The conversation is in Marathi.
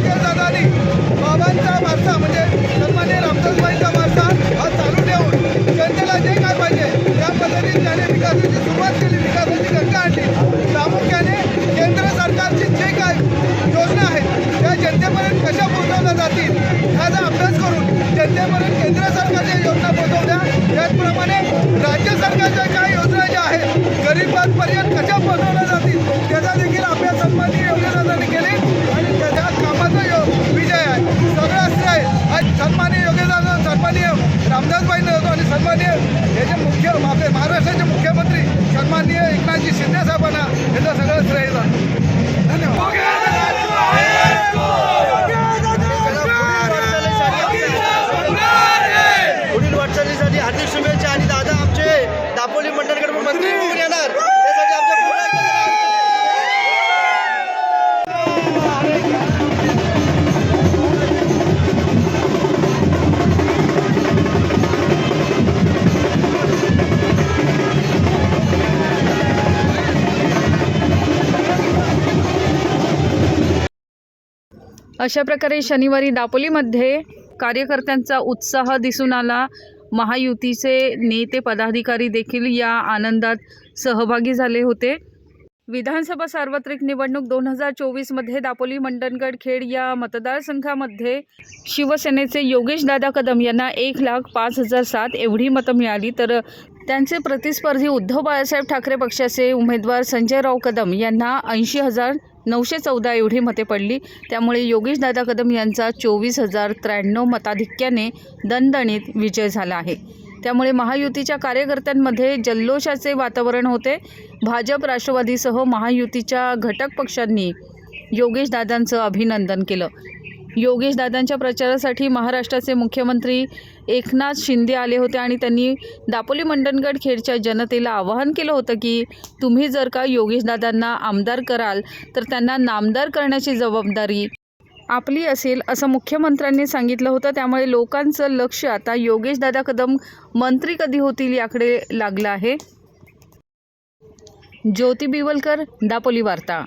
सन्मान्य योगेश दादानी बाबांचा वारसा म्हणजे सन्मान्य रामदासबाईंचा वारसा हा चालू ठेवून जनतेला जे काय पाहिजे त्या पद्धतीने त्याने विकासाची सुरुवात केली. सन्माननीय एकनाथजी शिंदे साहेबांना अशा प्रकारे शनिवारी दापोलीमध्ये कार्यकर्त्यांचा उत्साह दिसून आला. महायुतीचे नेते पदाधिकारी देखील या आनंदात सहभागी झाले होते. विधानसभा सार्वत्रिक निवडणूक दोन हजार चोवीसमध्ये दापोली मंडणगड खेड या मतदारसंघामध्ये शिवसेनेचे योगेश दादा कदम यांना एक लाख पाच हजार सात एवढी मतं मिळाली. तर त्यांचे प्रतिस्पर्धी उद्धव बाळासाहेब ठाकरे पक्षाचे उमेदवार संजयराव कदम यांना ऐंशी हजार नऊशे चौदा एवढी मते पडली. त्यामुळे योगेशदादा कदम यांचा चोवीस हजार त्र्याण्णव मताधिक्याने दणदणीत विजय झाला आहे. त्यामुळे महायुतीच्या कार्यकर्त्यांमध्ये जल्लोषाचे वातावरण होते. भाजप राष्ट्रवादीसह महायुतीच्या घटक पक्षांनी योगेशदादांचं अभिनंदन केलं. योगेश दादांच्या प्रचारासाठी महाराष्ट्राचे मुख्यमंत्री एकनाथ शिंदे आले होते आणि त्यांनी दापोली मंडणगड खेडच्या जनतेला आवाहन केलं होतं की तुम्ही जर का योगेशदादांना आमदार कराल तर त्यांना नामदार करण्याची जबाबदारी आपली असेल असं मुख्यमंत्र्यांनी सांगितलं होतं. त्यामुळे लोकांचं लक्ष आता योगेशदादा कदम मंत्री कधी होतील याकडे लागलं आहे. ज्योती बिवलकर दापोली वार्ता.